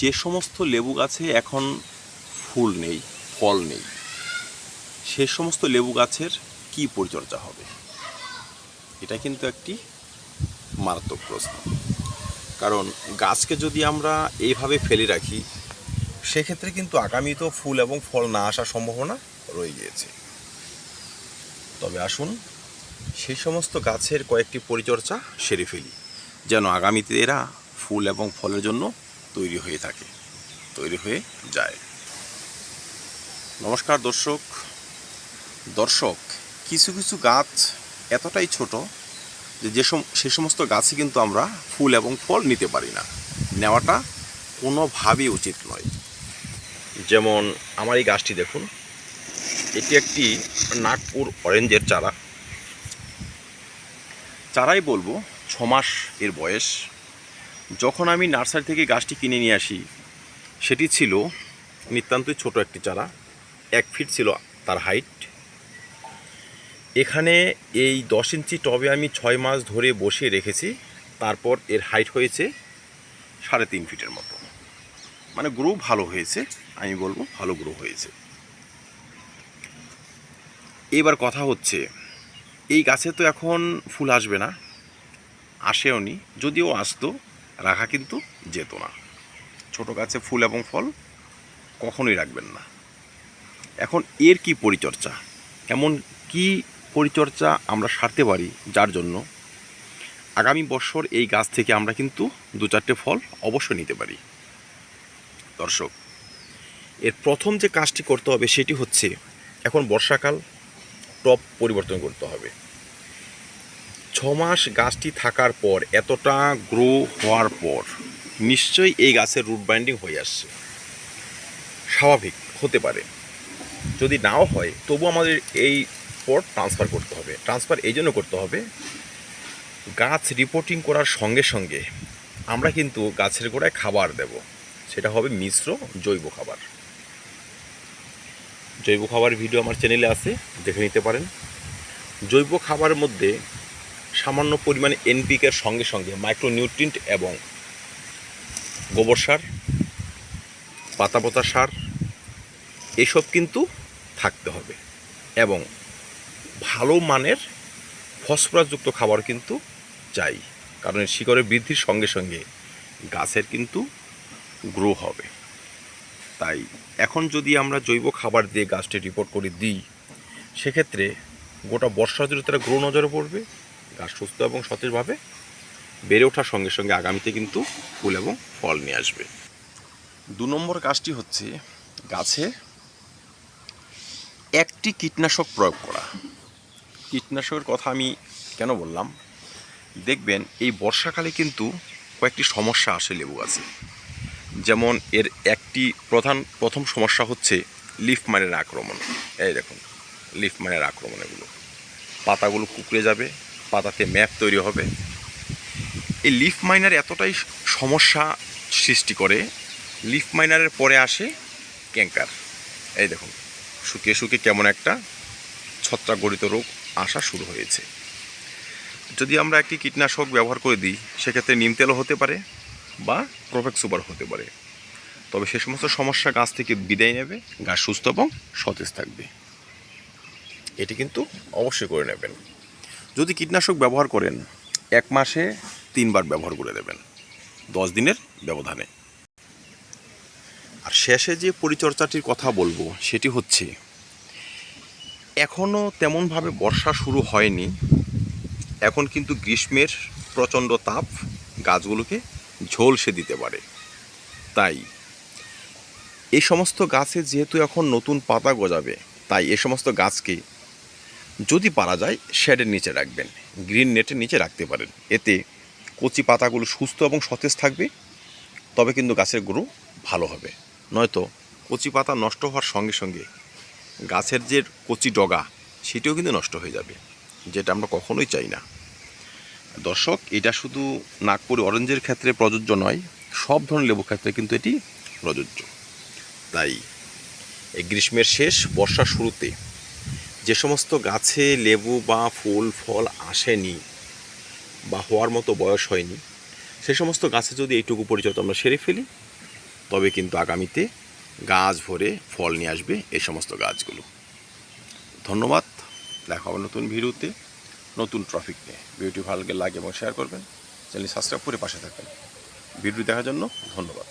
যে সমস্ত লেবু গাছে এখন ফুল নেই, ফল নেই, সে সমস্ত লেবু গাছের কি পরিচর্যা হবে? এটা কিন্তু একটি মারাত্মক প্রশ্ন। কারণ গাছকে যদি আমরা এইভাবে ফেলে রাখি, সেক্ষেত্রে কিন্তু আগামীতেও ফুল এবং ফল না আসার সম্ভাবনা রয়ে গিয়েছে। তবে আসুন সেই সমস্ত গাছের কয়েকটি পরিচর্যা সেরে ফেলি, যেন আগামীতে এরা ফুল এবং ফলের জন্য তৈরি হয়ে থাকে, তৈরি হয়ে যায়। নমস্কার দর্শক। দর্শক, কিছু কিছু গাছ এতটাই ছোট যে যে সে সমস্ত গাছে কিন্তু আমরা ফুল এবং ফল নিতে পারি না। নেওয়াটা কোনোভাবেই উচিত নয়। যেমন আমার এই গাছটি দেখুন। এটি একটি নাগপুর অরেঞ্জের চারা। চারাই বলব, ছমাস এর বয়স। যখন আমি নার্সারি থেকে গাছটি কিনে নিয়ে আসি, সেটি ছিল নিতান্তই ছোট একটি চারা, এক ফিট ছিল তার হাইট এখানে এই দশ ইঞ্চি টবে আমি ছয় মাস ধরে বসিয়ে রেখেছি, তারপর এর হাইট হয়েছে সাড়ে তিন ফিটের মতো। মানে গ্রো ভালো হয়েছে, আমি বলব ভালো গ্রো হয়েছে। এবার কথা হচ্ছে, এই গাছে তো এখন ফুল আসবে না আসেও নি যদিও আসতো রাখা কিন্তু যেত না। ছোট গাছে ফুল এবং ফল কখনোই রাখবেন না। এখন এর কি পরিচর্যা? এমন কি পরিচর্যা আমরা সারতে পারি যার জন্য? আগামী বছর এই গাছ থেকে আমরা কিন্তু দু চারটে ফল অবশ্যই নিতে পারি। দর্শক, এর প্রথম যে কাজটি করতে হবে সেটি হচ্ছে এখন বর্ষাকাল, টপ পরিবর্তন করতে হবে। ছ মাস গাছটি থাকার পর এতটা গ্রো হওয়ার পর নিশ্চয়ই এই গাছের রুট বাইন্ডিং হয়ে আসছে। স্বাভাবিক, হতে পারে। যদি নাও হয়, তবু আমাদের এই পট ট্রান্সফার করতে হবে। ট্রান্সফার এই জন্য করতে হবে, গাছ রিপোর্টিং করার সঙ্গে সঙ্গে আমরা কিন্তু গাছের গোড়ায় খাবার দেব। সেটা হবে মিশ্র জৈব খাবার। জৈব খাবার ভিডিও আমার চ্যানেলে আছে, দেখে নিতে পারেন। জৈব খাবারের মধ্যে সামান্য পরিমাণে এনপিকের সঙ্গে সঙ্গে মাইক্রোনিউট্রিয়েন্ট এবং গোবর সার, পাতা পাতাপোতা সার, এসব কিন্তু থাকতে হবে এবং ভালো মানের ফসফরাসযুক্ত খাবার কিন্তু চাই, কারণ শিকড়ের বৃদ্ধির সঙ্গে সঙ্গে গাছের কিন্তু গ্রো হবে। তাই এখন যদি আমরা জৈব খাবার দিয়ে গাছটি রিপোর্ট করে দিই, সেক্ষেত্রে গোটা বর্ষা জুড়ে তারা গ্রো নজরে পড়বে গাছ সুস্থ এবং সতেজভাবে বেড়ে ওঠার সঙ্গে সঙ্গে আগামীতে কিন্তু ফুল এবং ফল নিয়ে আসবে। দু নম্বর কাজটি হচ্ছে গাছে একটি কীটনাশক প্রয়োগ করা। কীটনাশকের কথা আমি কেন বললাম? দেখবেন এই বর্ষাকালে কিন্তু কয়েকটি সমস্যা আসে লেবু গাছে। যেমন এর একটি প্রধান, প্রথম সমস্যা হচ্ছে লিফ মাইনের আক্রমণ। এই দেখুন, লিফ মাইনের আক্রমণ এগুলো। পাতাগুলো কুকড়ে যাবে পাতাতে ম্যাপ তৈরি হবে। এই লিফ মাইনার এতটাই সমস্যা সৃষ্টি করে, লিফ মাইনারের পরে আসে ক্যাঙ্কার এই দেখুন, শুকিয়ে শুকিয়ে কেমন একটা ছত্রাকগঠিত রোগ আসা শুরু হয়েছে। যদি আমরা একটি কীটনাশক ব্যবহার করে দিই, সেক্ষেত্রে নিম তেলও হতে পারে বা প্রোফেক্স সুপার হতে পারে। তবে সে সমস্ত সমস্যা গাছ থেকে বিদায় নেবে, গাছ সুস্থ এবং সতেজ থাকবে। এটি কিন্তু অবশ্যই করে নেবেন। যদি কীটনাশক ব্যবহার করেন, এক মাসে তিনবার ব্যবহার করে দেবেন, দশ দিনের ব্যবধানে। আর শেষে যে পরিচর্যাটির কথা বলব, সেটি হচ্ছে এখনও তেমনভাবে বর্ষা শুরু হয়নি, এখন কিন্তু গ্রীষ্মের প্রচণ্ড তাপ, গাছগুলোকে ঝলসে দিতে পারে। তাই এই সমস্ত গাছে যেহেতু এখন নতুন পাতা গজাবে, তাই এ সমস্ত গাছকে যদি পারা যায়, শেডের নিচে রাখবেন। গ্রিন নেটের নিচে রাখতে পারেন। এতে কচি পাতাগুলো সুস্থ এবং সতেজ থাকবে, তবে কিন্তু গাছের গ্রো ভালো হবে। নয়তো কচি পাতা নষ্ট হওয়ার সঙ্গে সঙ্গে গাছের যে কচি ডগা, সেটিও কিন্তু নষ্ট হয়ে যাবে, যেটা আমরা কখনোই চাই না। দর্শক, এটা শুধু নাগপুর অরেঞ্জের ক্ষেত্রে প্রযোজ্য নয়, সব ধরনের লেবু ক্ষেত্রে কিন্তু এটি প্রযোজ্য। তাই এই গ্রীষ্মের শেষ, বর্ষার শুরুতে যে সমস্ত গাছে লেবু বা ফুল, ফল আসেনি বা হওয়ার মতো বয়স হয়নি, সে সমস্ত গাছে যদি এইটুকু পরিচর্যা আমরা সেরে ফেলি, তবে কিন্তু আগামীতে গাছ ভরে ফল নিয়ে আসবে এই সমস্ত গাছগুলো। ধন্যবাদ। দেখা হবে নতুন ভিডিওতে। নতুন ট্রফিক নিয়ে। ভিডিওটি ভালো লাগে এবং শেয়ার করবেন। চ্যানেল সাবস্ক্রাইব করে পাশে থাকবেন। ভিডিও দেখার জন্য ধন্যবাদ।